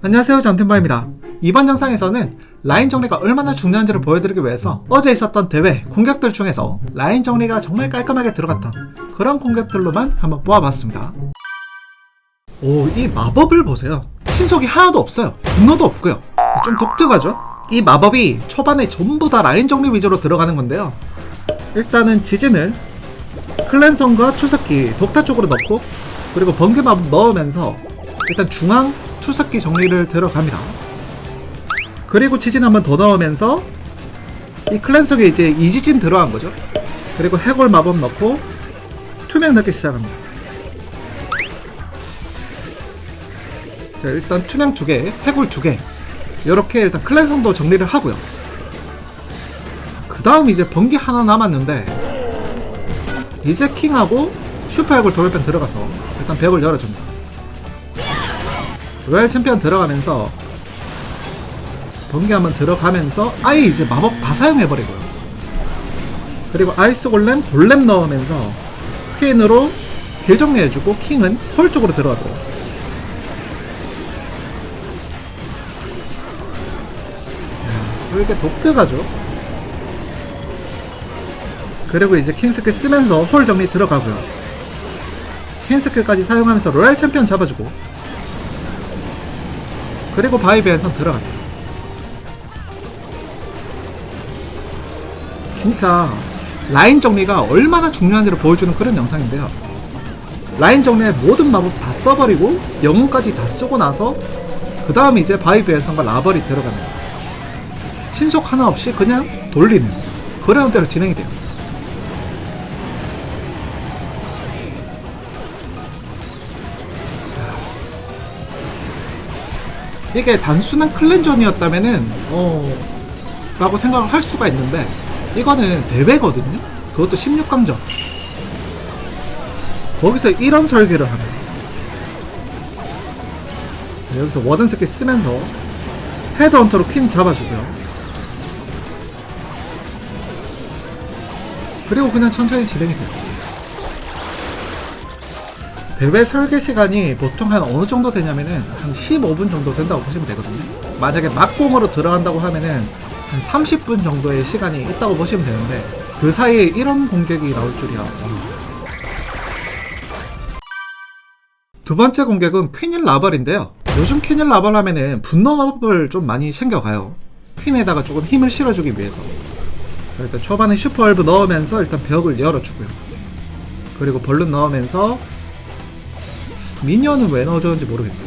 안녕하세요 전템바입니다. 이번 영상에서는 라인 정리가 얼마나 중요한지를 보여드리기 위해서 어제 있었던 대회 공격들 중에서 라인 정리가 정말 깔끔하게 들어갔던 그런 공격들로만 한번 뽑아봤습니다. 오 이 마법을 보세요. 신속이 하나도 없어요. 분노도 없고요. 좀 독특하죠? 이 마법이 초반에 전부 다 라인 정리 위주로 들어가는 건데요. 일단은 지진을 클랜성과 추석기 독타 쪽으로 넣고 그리고 번개 마법 넣으면서 일단 중앙 투석기 정리를 들어갑니다. 그리고 지진 한 번 더 넣으면서 이 클랜석에 이제 이지진 들어간 거죠. 그리고 해골 마법 넣고 투명 넣기 시작합니다. 자 일단 투명 두 개, 해골 두 개. 이렇게 일단 클랜성도 정리를 하고요. 그 다음 이제 번개 하나 남았는데 이제 킹하고 슈퍼 해골 돌변 들어가서 일단 벽을 열어줍니다. 로얄 챔피언 들어가면서 번개 한번 들어가면서 아예 이제 마법 다 사용해버리고요. 그리고 아이스 골렘 골렘 넣으면서 퀸으로 길 정리해주고 킹은 홀 쪽으로 들어가도록. 야, 이렇게 독특하죠? 그리고 이제 킹 스킬 쓰면서 홀 정리 들어가고요. 퀸 스킬까지 사용하면서 로얄 챔피언 잡아주고 그리고 바이브에선 들어갑니다. 진짜 라인 정리가 얼마나 중요한지를 보여주는 그런 영상인데요. 라인 정리에 모든 마법 다 써버리고 영웅까지 다 쓰고 나서 그 다음 이제 바이브에선과 라벌이 들어갑니다. 신속 하나 없이 그냥 돌리는 그런 대로 진행이 돼요. 이게 단순한 클렌전이었다면은 어. 라고 생각을 할 수가 있는데 이거는 대회거든요. 그것도 16강전. 거기서 이런 설계를 하는 네, 여기서 워든 스킬 쓰면서 헤드헌터로 퀸 잡아주고요. 그리고 그냥 천천히 진행이 돼요 대회 설계 시간이 보통 한 어느 정도 되냐면은 한 15분 정도 된다고 보시면 되거든요. 만약에 막공으로 들어간다고 하면은 한 30분 정도의 시간이 있다고 보시면 되는데 그 사이에 이런 공격이 나올 줄이야. 두 번째 공격은 퀸일 라벌인데요. 요즘 퀸일 라벌 하면은 분노 마법을 좀 많이 챙겨가요. 퀸에다가 조금 힘을 실어주기 위해서. 일단 초반에 슈퍼 얼브 넣으면서 일단 벽을 열어주고요. 그리고 벌룬 넣으면서 미니언은 왜 넣어줬는지 모르겠어요.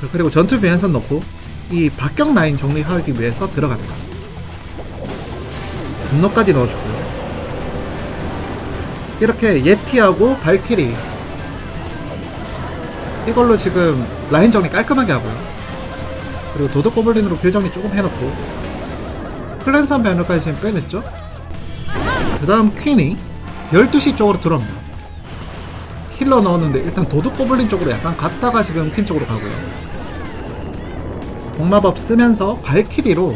자, 그리고 전투 비행선 넣고 이 박격 라인 정리하기 위해서 들어갑니다. 분노까지 넣어주고요. 이렇게 예티하고 발키리 이걸로 지금 라인 정리 깔끔하게 하고요. 그리고 도덕 고블린으로 길 정리 조금 해놓고 클랜선 배너까지 지금 빼냈죠? 그 다음 퀸이 12시 쪽으로 들어옵니다. 힐러 넣었는데 일단 도둑 고블린 쪽으로 약간 갔다가 지금 퀸 쪽으로 가고요. 동마법 쓰면서 발키리로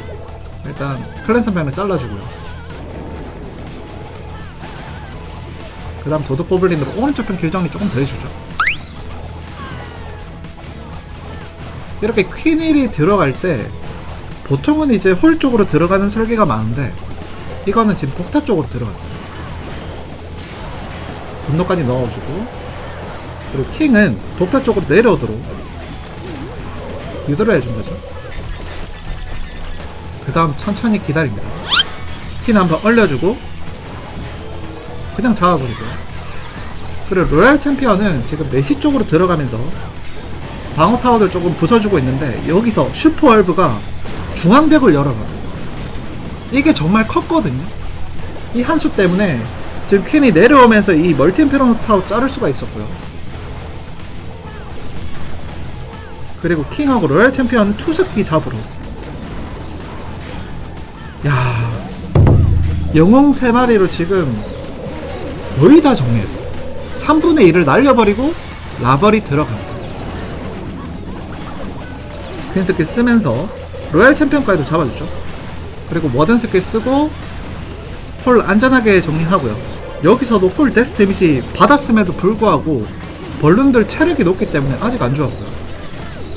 일단 클랜선 병을 잘라주고요. 그 다음 도둑 고블린으로 오른쪽 편 길정리 조금 더 해주죠. 이렇게 퀸일이 들어갈 때 보통은 이제 홀 쪽으로 들어가는 설계가 많은데 이거는 지금 폭타 쪽으로 들어갔어요. 분노까지 넣어주고 그리고 킹은 독타 쪽으로 내려오도록 유도를 해준 거죠. 그 다음 천천히 기다립니다. 킹 한번 얼려주고 그냥 잡아버리고요. 그리고 로얄 챔피언은 지금 4시 쪽으로 들어가면서 방어 타워를 조금 부숴주고 있는데 여기서 슈퍼 얼브가 중앙벽을 열어가요. 이게 정말 컸거든요. 이 한 수 때문에 지금 퀸이 내려오면서 이 멀티 엠페로 타워 자를 수가 있었고요. 그리고 킹하고 로얄 챔피언 투석기 잡으러. 야 영웅 3마리로 지금 거의 다 정리했어. 3분의 1을 날려버리고 라벌이 들어갑니다. 퀸 스킬 쓰면서 로얄 챔피언까지도 잡아주죠. 그리고 워든 스킬 쓰고 홀 안전하게 정리하고요. 여기서도 홀 데스 데미지 받았음에도 불구하고 벌룬들 체력이 높기 때문에 아직 안 죽었고요.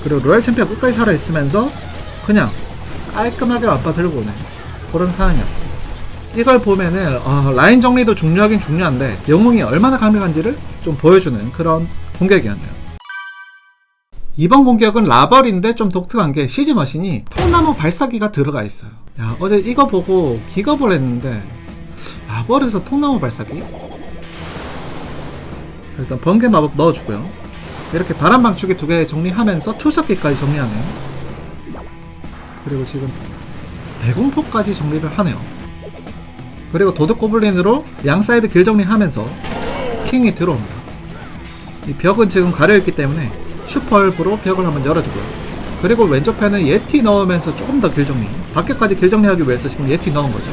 그리고 로얄 챔피언 끝까지 살아있으면서 그냥 깔끔하게 완파 들고 오는 그런 상황이었습니다. 이걸 보면은 아, 라인 정리도 중요하긴 중요한데 영웅이 얼마나 강력한지를 좀 보여주는 그런 공격이었네요. 이번 공격은 라벌인데 좀 독특한 게 시즈 머신이 통나무 발사기가 들어가 있어요. 야 어제 이거 보고 기겁을 했는데 라벌에서 통나무 발사기? 자, 일단 번개 마법 넣어주고요. 이렇게 바람 방출기 두개 정리하면서 투석기까지 정리하네요. 그리고 지금 대공포까지 정리를 하네요. 그리고 도둑 고블린으로 양 사이드 길 정리하면서 킹이 들어옵니다. 이 벽은 지금 가려있기 때문에 슈퍼얼프로 벽을 한번 열어주고요. 그리고 왼쪽 편은 예티 넣으면서 조금 더 길 정리. 밖에까지 길 정리하기 위해서 지금 예티 넣은 거죠.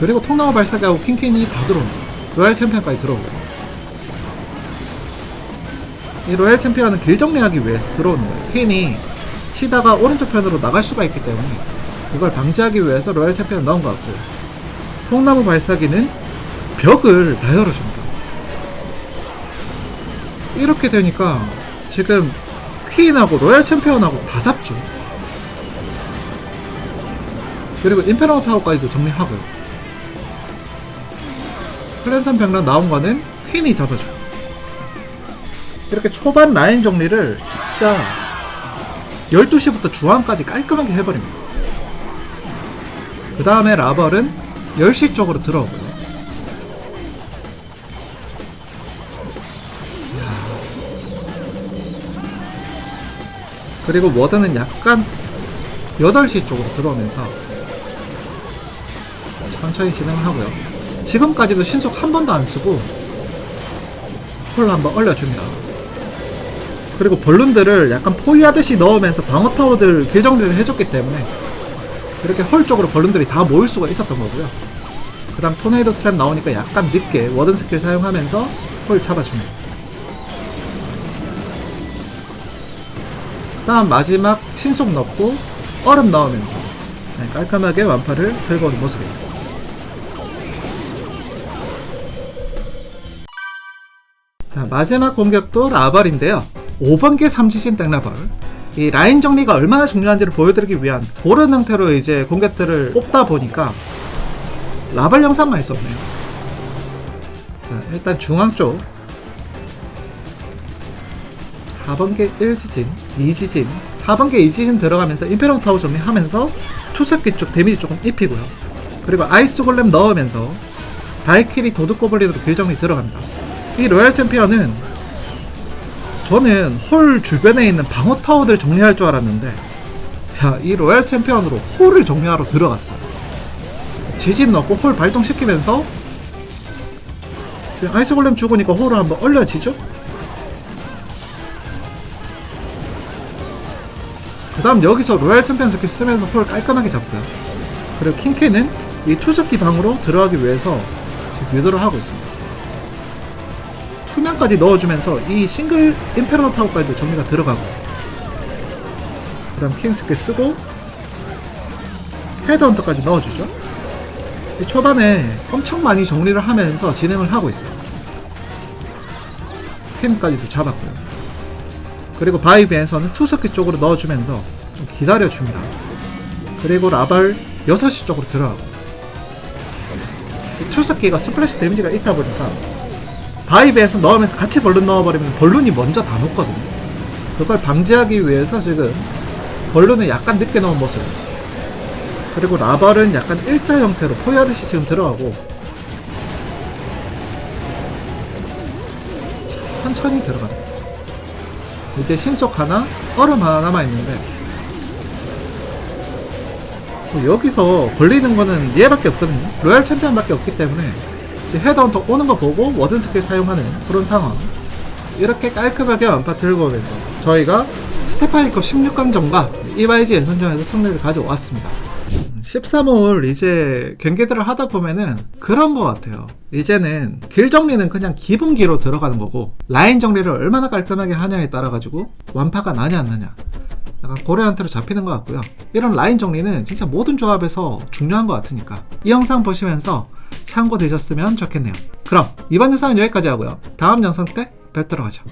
그리고 통나무 발사기하고 킹킹이 다 들어옵니다. 로얄 챔피언까지 들어오고요. 이 로얄 챔피언은 길 정리하기 위해서 들어오는 거예요. 퀸이 치다가 오른쪽 편으로 나갈 수가 있기 때문에 그걸 방지하기 위해서 로얄 챔피언을 넣은 것 같고 통나무 발사기는 벽을 다 열어줍니다. 이렇게 되니까 지금 퀸하고 로얄 챔피언하고 다 잡죠. 그리고 임페러노 타워까지도 정리하고요. 클랜선 병력 나온 거는 퀸이 잡아주고 이렇게 초반 라인 정리를 진짜 12시부터 중앙까지 깔끔하게 해버립니다. 그 다음에 라벌은 10시 쪽으로 들어오고요. 그리고 워드는 약간 8시 쪽으로 들어오면서 천천히 진행을 하고요. 지금까지도 신속 한 번도 안 쓰고 홀 한번 얼려줍니다. 그리고 벌룬들을 약간 포위하듯이 넣으면서 방어 타워들 길 정리를 해줬기 때문에 이렇게 헐 쪽으로 벌룬들이 다 모일 수가 있었던 거고요. 그 다음 토네이도 트랩 나오니까 약간 늦게 워든 스킬 사용하면서 헐 잡아줍니다. 그 다음 마지막 신속 넣고 얼음 넣으면서 네, 깔끔하게 완파를 들고 오는 모습입니다. 자 마지막 공격도 라벌인데요 5번계 삼지진 땡라벌. 이 라인 정리가 얼마나 중요한지를 보여드리기 위한 그런 형태로 이제 공격들을 뽑다 보니까 라벌 영상만 있었네요. 자 일단 중앙 쪽. 4번계 1지진 2지진. 4번계 2지진 들어가면서 임페로 타워 정리하면서 투석기 쪽 데미지 조금 입히고요. 그리고 아이스 골렘 넣으면서 발키리 도둑 고블린으로 길 정리 들어갑니다. 이 로얄 챔피언은 저는 홀 주변에 있는 방어 타워들 정리할 줄 알았는데 야 이 로얄 챔피언으로 홀을 정리하러 들어갔어요. 지진 넣고 홀 발동시키면서 아이스 골렘 죽으니까 홀을 한번 얼려지죠? 그 다음 여기서 로얄 챔피언 스킬 쓰면서 홀 깔끔하게 잡고요. 그리고 킹케는 이 투석기 방으로 들어가기 위해서 지금 유도를 하고 있습니다 투명까지 넣어주면서 이 싱글 임페러 타워까지도 정리가 들어가고. 그 다음 킹 스킬 쓰고 헤드헌터까지 넣어주죠. 이 초반에 엄청 많이 정리를 하면서 진행을 하고 있어요. 퀸까지도 잡았고요. 그리고 바이비에서는 투석기 쪽으로 넣어주면서 좀 기다려줍니다. 그리고 라발 6시 쪽으로 들어가고. 이 투석기가 스플래시 데미지가 있다 보니까 바이브에서 넣으면서 같이 벌룬 넣어버리면 벌룬이 먼저 다 녹거든요. 그걸 방지하기 위해서 지금 벌룬을 약간 늦게 넣은 모습. 그리고 라발은 약간 일자 형태로 포위하듯이 지금 들어가고 천천히 들어갑니다. 이제 신속 하나, 얼음 하나 남아있는데 뭐 여기서 걸리는 거는 얘밖에 없거든요. 로얄 챔피언밖에 없기 때문에 헤드헌터 오는 거 보고 워든 스킬 사용하는 그런 상황. 이렇게 깔끔하게 완파 들고 오면서 저희가 스테파이컵 16강전과 EYG 연선전에서 승리를 가져왔습니다. 13홀 이제 경기들을 하다 보면은 그런 것 같아요. 이제는 길 정리는 그냥 기본기로 들어가는 거고 라인 정리를 얼마나 깔끔하게 하냐에 따라 가지고 완파가 나냐 안 나냐 약간 고래한테로 잡히는 것 같고요 이런 라인 정리는 진짜 모든 조합에서 중요한 것 같으니까 이 영상 보시면서 참고되셨으면 좋겠네요. 그럼 이번 영상은 여기까지 하고요. 다음 영상 때 뵙도록 하죠.